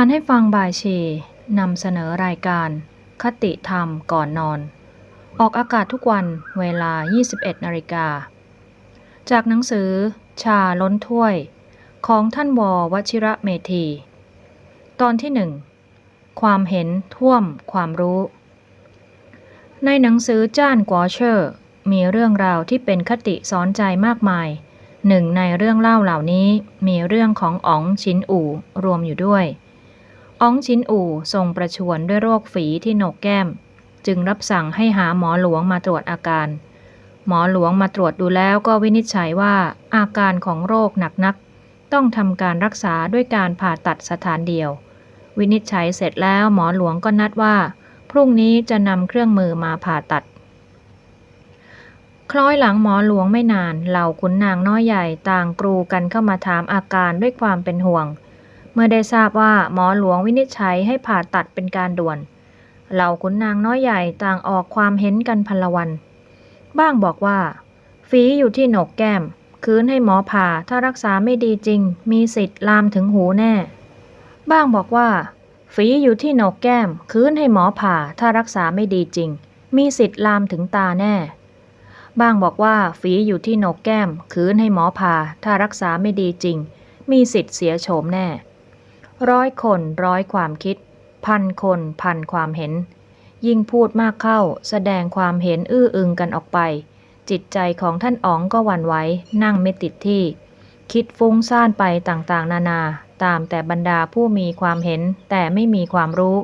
านให้ฟังบายชีนำเสนอรายการ คติธรรมก่อนนอน ออกอากาศทุกวันเวลา 21นาฬิกา จากหนังสือ ชาล้นถ้วย ของท่านววชิระเมธี ตอนที่หนึ่งความเห็นท่วมความรู้ ในหนังสือจ้านกัวเชอร์ มีเรื่องราวที่เป็นคติสอนใจมากมาย หนึ่งในเรื่องเล่าเหล่านี้มีเรื่องของอ๋องชินอู่รวมอยู่ด้วย อ๋องชินอู่ทรงประชวรด้วยโรคฝีที่โหนกแก้ม จึงรับสั่งให้หาหมอหลวงมาตรวจอาการ หมอหลวงมาตรวจดูแล้วก็วินิจฉัยว่าอาการของโรคหนักนัก ต้องทำการรักษาด้วยการผ่าตัดสถานเดียว วินิจฉัยเสร็จแล้วหมอหลวงก็นัดว่า พรุ่งนี้จะนำเครื่องมือมาผ่าตัดคล้อยหลังหมอหลวงไม่นาน เหล่าขุนนางน้อยใหญ่ต่างกรูกันเข้ามาถามอาการด้วยความเป็นห่วง มื่อได้ทราบว่าหมอหลวงวินิจฉัยให้ผ่าตัดเป็นการด่วน เหล่าขุนนางน้อยใหญ่ต่างออกความเห็นกันพลวัน บ้างบอกว่า ฝีอยู่ที่หนกแก้ม คืนให้หมอผ่าถ้ารักษาไม่ดีจริง มีสิทธิ์ลามถึงหูแน่ บ้างบอกว่า ฝีอยู่ที่หนกแก้ม คืนให้หมอผ่าถ้ารักษาไม่ดีจริง มีสิทธิ์ลามถึงตาแน่ บ้างบอกว่า ฝีอยู่ที่หนกแก้ม คืนให้หมอผ่าถ้ารักษาไม่ดีจริง มีสิทธิ์เสียโฉมแน่ ร้อยคนร้อยความคิด พันคนพันความเห็น ยิ่งพูดมากเข้า แสดงความเห็นอื้ออึงกันออกไป จิตใจของท่านอ๋องก็วันไหวนั่งไม่ติดที่ คิดฟุ้งซ่านไปต่างๆ นานา ตามแต่บรรดาผู้มีความเห็นแต่ไม่มีความรู้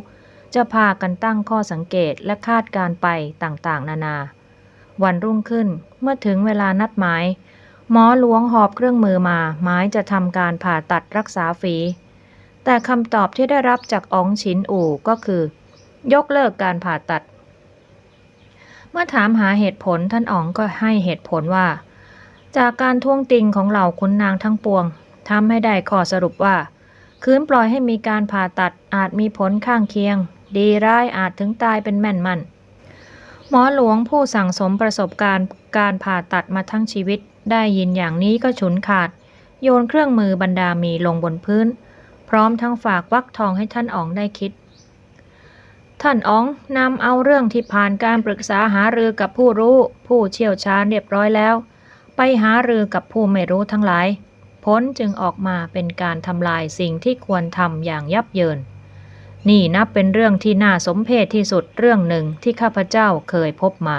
จะพากันตั้งข้อสังเกตและคาดการไปต่างๆ นานา วันรุ่งขึ้นเมื่อถึงเวลานัดหมายหมอหลวงหอบเครื่องมือมา หมายจะทำการผ่าตัดรักษาฝี แต่คำตอบที่ได้รับจากอ๋องฉินอู่ก็คือ ยกเลิกการผ่าตัด เมื่อถามหาเหตุผลท่านอ๋องก็ให้เหตุผลว่า จากการท่วงติงของเหล่าขุนนางทั้งปวงทำให้ได้ข้อสรุปว่า คืนปล่อยให้มีการผ่าตัดอาจมีผลข้างเคียง ดีร้ายอาจถึงตายเป็นแม่นมันหมอหลวงผู้สั่งสมประสบการณ์การผ่าตัดมาทั้งชีวิต ได้ยินอย่างนี้ก็ฉุนขาด โยนเครื่องมือบรรดามีลงบนพื้น พร้อมทั้งฝากวักทองให้ท่านอ๋องได้คิด ท่านอ๋องนำเอาเรื่องที่ผ่านการปรึกษาหารือกับผู้รู้ ผู้เชี่ยวชาญเรียบร้อยแล้ว ไปหารือกับผู้ไม่รู้ทั้งหลาย ผลจึงออกมาเป็นการทำลายสิ่งที่ควรทำอย่างยับเยิน นี่นับเป็นเรื่องที่น่าสมเพชที่สุดเรื่องหนึ่งที่ข้าพเจ้าเคยพบมา